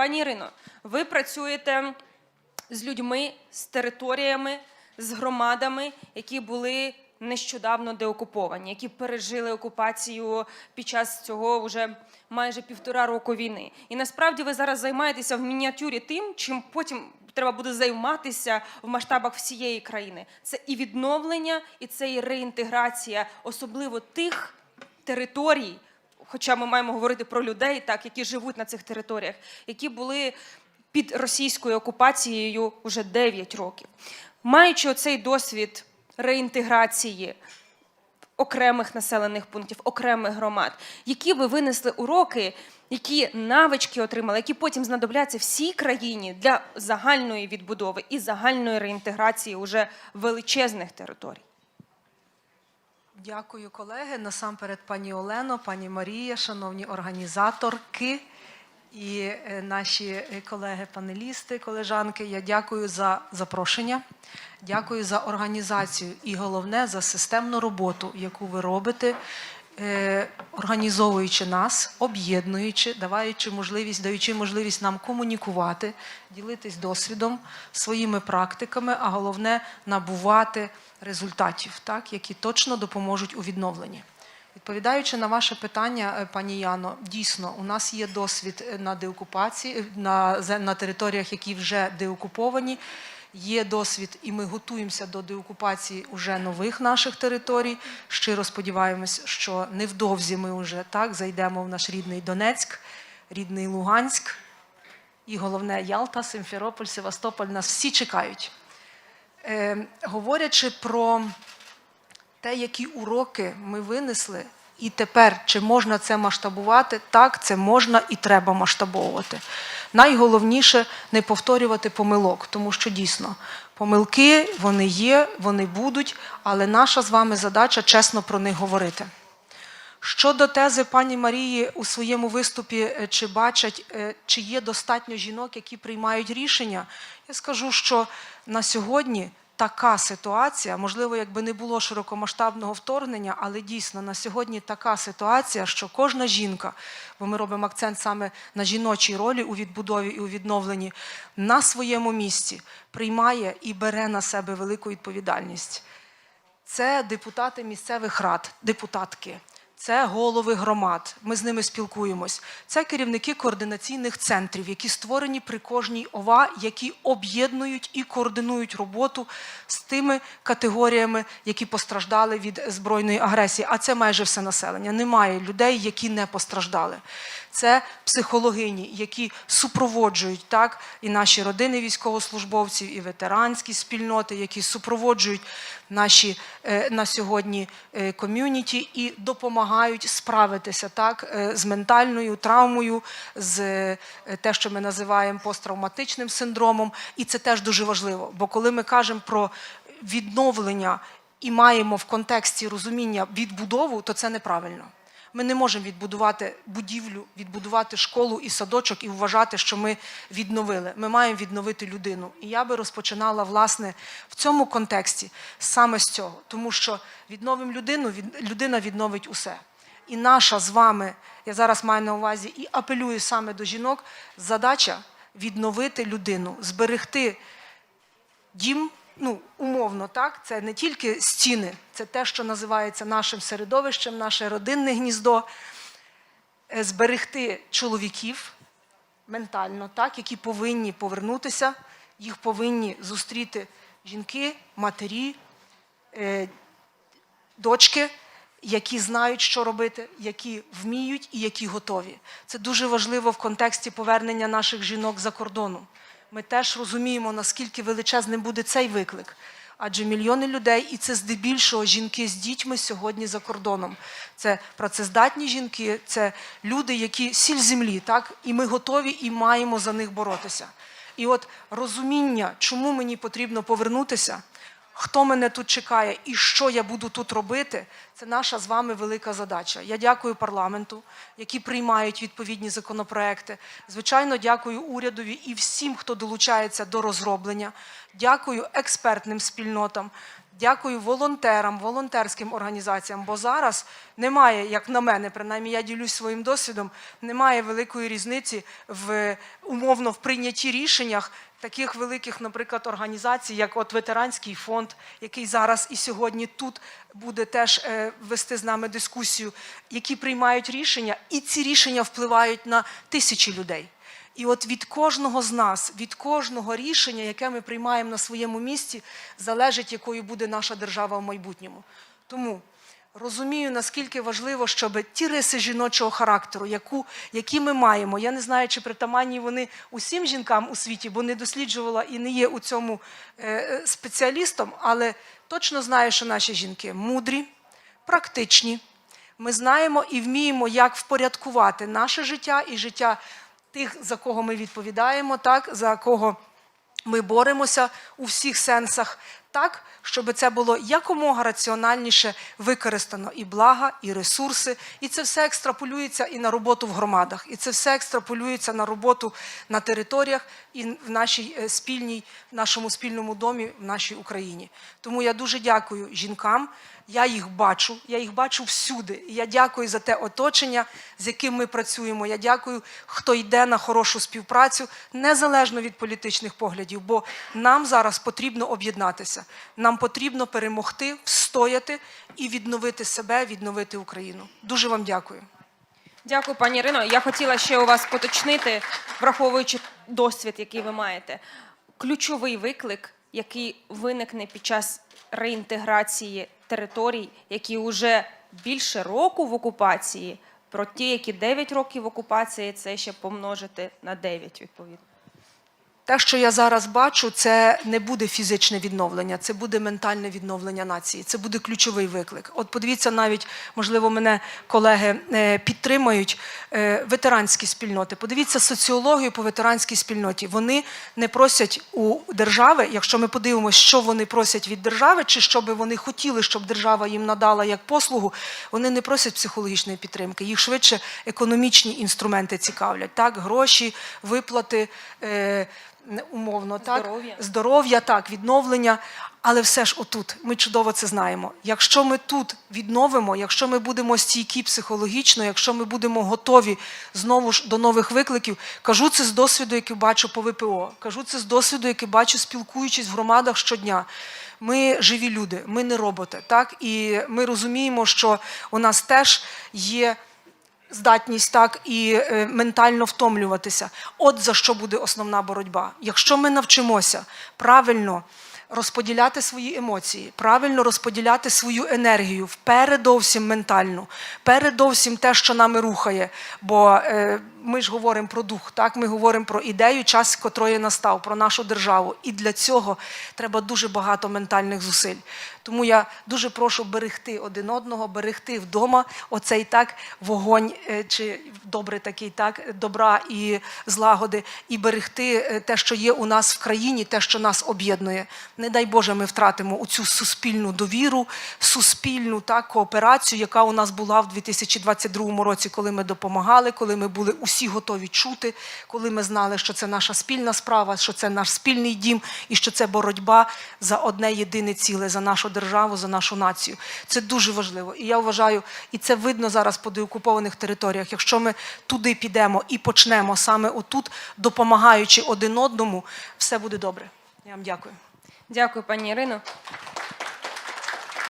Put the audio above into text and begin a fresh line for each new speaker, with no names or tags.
Пані Ірино, ви працюєте з людьми, з територіями, з громадами, які були нещодавно деокуповані, які пережили окупацію під час цього вже майже півтора року війни. І насправді ви зараз займаєтеся в мініатюрі тим, чим потім треба буде займатися в масштабах всієї країни. Це і відновлення, і це і реінтеграція, особливо тих територій, хоча ми маємо говорити про людей, так які живуть на цих територіях, які були під російською окупацією вже 9 років. Маючи оцей досвід реінтеграції окремих населених пунктів, окремих громад, які ви винесли уроки, які навички отримали, які потім знадобляться всій країні для загальної відбудови і загальної реінтеграції уже величезних територій.
Дякую, колеги. Насамперед, пані Олено, пані Марія, шановні організаторки і е, наші е, колеги-панелісти, колежанки. Я дякую за запрошення, дякую за організацію і головне за системну роботу, яку ви робите, організовуючи нас, об'єднуючи, даваючи можливість, даючи можливість нам комунікувати, ділитись досвідом, своїми практиками, а головне набувати результатів, так, які точно допоможуть у відновленні. Відповідаючи на ваше питання, е, пані Яно, дійсно у нас є досвід е, на деокупації е, на, на територіях, які вже деокуповані. Є досвід, і ми готуємося до деокупації уже нових наших територій. Щиро сподіваємось, що невдовзі ми вже так зайдемо в наш рідний Донецьк, рідний Луганськ, і головне Ялта, Симферополь, Севастополь. Нас всі чекають. Е, говорячи про те, які уроки ми винесли, і тепер чи можна це масштабувати, так, це можна і треба масштабовувати. Найголовніше не повторювати помилок, тому що дійсно помилки вони є, вони будуть, але наша з вами задача чесно про них говорити. Щодо тези пані Марії у своєму виступі, е, чи бачать, е, чи є достатньо жінок, які приймають рішення, я скажу, що на сьогодні така ситуація, можливо, якби не було широкомасштабного вторгнення, але дійсно на сьогодні така ситуація, що кожна жінка, бо ми робимо акцент саме на жіночій ролі у відбудові і у відновленні, на своєму місці приймає і бере на себе велику відповідальність. Це депутати місцевих рад, депутатки, це голови громад. Ми з ними спілкуємось. Це керівники координаційних центрів, які створені при кожній ОВА, які об'єднують і координують роботу з тими категоріями, які постраждали від збройної агресії. А це майже все населення. Немає людей, які не постраждали. Це психологині, які супроводжують так і наші родини військовослужбовців, і ветеранські спільноти, які супроводжують наші е, на сьогодні е, ком'юніті і допомагають справитися так е, з ментальною травмою, з те, що ми називаємо посттравматичним синдромом. І це теж дуже важливо. Бо коли ми кажемо про відновлення і маємо в контексті розуміння відбудову, то це неправильно. Ми не можемо відбудувати будівлю, відбудувати школу і садочок і вважати, що ми відновили. Ми маємо відновити людину. І я би розпочинала власне в цьому контексті саме з цього, тому що відновимо людину, від- людина відновить усе. І наша з вами, я зараз маю на увазі і апелюю саме до жінок, задача відновити людину, зберегти дім, ну, умовно, так, це не тільки стіни, це те, що називається нашим середовищем, наше родинне гніздо, Е, зберегти чоловіків ментально, так, які повинні повернутися, їх повинні зустріти жінки, матері, е, дочки, які знають, що робити, які вміють і які готові. Це дуже важливо в контексті повернення наших жінок за кордону. Ми теж розуміємо, наскільки величезним буде цей виклик. Адже мільйони людей, і це здебільшого жінки з дітьми сьогодні за кордоном. Це працездатні жінки, це люди, які сіль землі, так? І ми готові і маємо за них боротися. І от розуміння, чому мені потрібно повернутися, хто мене тут чекає і що я буду тут робити, це наша з вами велика задача. Я дякую парламенту, які приймають відповідні законопроекти. Звичайно, дякую урядові і всім, хто долучається до розроблення. Дякую експертним спільнотам. Дякую волонтерам, волонтерським організаціям, бо зараз немає, як на мене, принаймні я ділюсь своїм досвідом, немає великої різниці в умовно в прийнятті рішеннях таких великих, наприклад, організацій, як от ветеранський фонд, який зараз і сьогодні тут буде теж е, вести з нами дискусію, які приймають рішення, і ці рішення впливають на тисячі людей. І от від кожного з нас, від кожного рішення, яке ми приймаємо на своєму місці, залежить, якою буде наша держава в майбутньому. Тому розумію, наскільки важливо, щоб ті риси жіночого характеру, яку, які ми маємо, я не знаю, чи притаманні вони усім жінкам у світі, бо не досліджувала і не є у цьому е, е, спеціалістом, але точно знаю, що наші жінки мудрі, практичні. Ми знаємо і вміємо, як впорядкувати наше життя і життя тих, за кого ми відповідаємо, так, за кого ми боремося у всіх сенсах, так, щоб це було якомога раціональніше використано і блага, і ресурси, і це все екстраполюється і на роботу в громадах, і це все екстраполюється на роботу на територіях і в нашій е, спільній, в нашому спільному домі, в нашій Україні. Тому я дуже дякую жінкам. Я їх бачу, я їх бачу всюди. І я дякую за те оточення, з яким ми працюємо. Я дякую, хто йде на хорошу співпрацю, незалежно від політичних поглядів, бо нам зараз потрібно об'єднатися. Нам потрібно перемогти, встояти і відновити себе, відновити Україну. Дуже вам дякую.
Дякую, пані Ірино. Я хотіла ще у вас поточнити, враховуючи досвід, який ви маєте. Ключовий виклик, який виникне під час реінтеграції територій, які вже більше року в окупації, про ті, які 9 років окупації, це ще помножити на 9, відповідно.
Те, що я зараз бачу, це не буде фізичне відновлення, це буде ментальне відновлення нації. Це буде ключовий виклик. От подивіться, навіть можливо, мене колеги е, підтримають е, ветеранські спільноти. Подивіться соціологію по ветеранській спільноті. Вони не просять у держави, якщо ми подивимося, що вони просять від держави, чи що би вони хотіли, щоб держава їм надала як послугу. Вони не просять психологічної підтримки. Їх швидше економічні інструменти цікавлять. Так, гроші, виплати. Умовно, так
Здоров'я.
здоров'я, так, відновлення. Але все ж отут ми чудово це знаємо. Якщо ми тут відновимо, якщо ми будемо стійкі психологічно, якщо ми будемо готові знову ж до нових викликів, кажу це з досвіду, який бачу по ВПО, кажу це з досвіду, який бачу, спілкуючись в громадах щодня. Ми живі люди, ми не роботи. Так? І ми розуміємо, що у нас теж є здатність так і е, ментально втомлюватися. От за що буде основна боротьба. Якщо ми навчимося правильно розподіляти свої емоції, правильно розподіляти свою енергію, передовсім ментальну, передовсім те, що нами рухає. Бо е, ми ж говоримо про дух, так ми говоримо про ідею, час котрої настав, про нашу державу. І для цього треба дуже багато ментальних зусиль. Тому я дуже прошу берегти один одного, берегти вдома оцей так вогонь, е, чи добрий такий так, добра і злагоди, і берегти е, те, що є у нас в країні, те, що нас об'єднує. Не дай Боже, ми втратимо цю суспільну довіру, суспільну так, кооперацію, яка у нас була в 2022 році, коли ми допомагали, коли ми були усі готові чути, коли ми знали, що це наша спільна справа, що це наш спільний дім і що це боротьба за одне єдине ціле, за нашу державу, за нашу націю. Це дуже важливо. І я вважаю, і це видно зараз по деокупованих територіях. Якщо ми туди підемо і почнемо саме отут, допомагаючи один одному, все буде добре. Я вам дякую.
Дякую, пані Ірино.